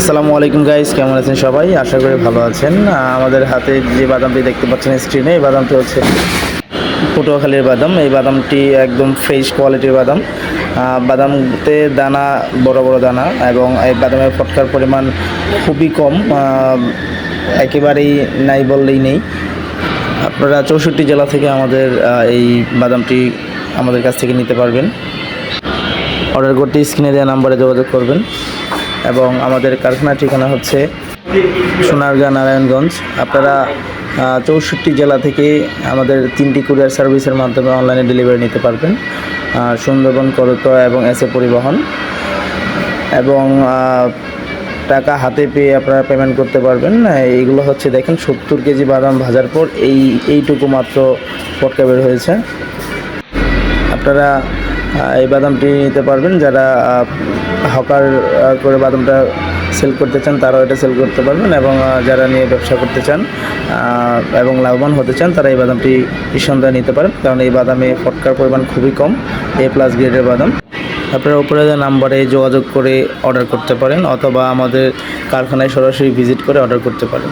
আসসালামু আলাইকুম গাইস কেমন আছেন সবাই? আশা করি ভালো আছেন। আমাদের হাতে যে বাদামটি দেখতে পাচ্ছেন স্ক্রিনে এই বাদামটি হচ্ছে পটুয়াখালীর বাদাম। এই বাদামটি একদম ফ্রেশ কোয়ালিটির বাদাম। বাদামতে দানা, বড় বড় দানা, এবং এই বাদামের ফটকার পরিমাণ খুবই কম। একেবারেই নাই বললেই নেই। আপনারা চৌষট্টি জেলা থেকে আমাদের এই বাদামটি আমাদের কাছ থেকে নিতে পারবেন। অর্ডার করতে স্ক্রিনে দেওয়া নাম্বারে যোগাযোগ করবেন। এবং আমাদের কারখানার ঠিকানা হচ্ছে সোনারগাঁ নারায়ণগঞ্জ। আপনারা চৌষট্টি জেলা থেকে আমাদের তিনটি কুরিয়ার সার্ভিসের মাধ্যমে অনলাইনে ডেলিভারি নিতে পারবেন। সুন্দরবন, করতোয়া এবং এসে পরিবহন। এবং টাকা হাতে পেয়ে আপনারা পেমেন্ট করতে পারবেন। এইগুলো হচ্ছে দেখেন, সত্তর কেজি বাদাম ভাজার পর এই, এইটুকু মাত্র পটকা বের হয়েছে। আপনারা এই বাদামটি নিতে পারবেন। যারা হকার করে বাদামটা সেল করতে চান, তারাও এটা সেল করতে পারবেন এবং যারা নিয়ে ব্যবসা করতে চান এবং লাভবান হতে চান, তারা এই বাদামটি নিঃসন্দেহে নিতে পারেন। কারণ এই বাদামে ফটকার পরিমাণ খুবই কম এ প্লাস গ্রেডের বাদাম। আপনারা উপরে নাম্বারে যোগাযোগ করে অর্ডার করতে পারেন, অথবা আমাদের কারখানায় সরাসরি ভিজিট করে অর্ডার করতে পারেন।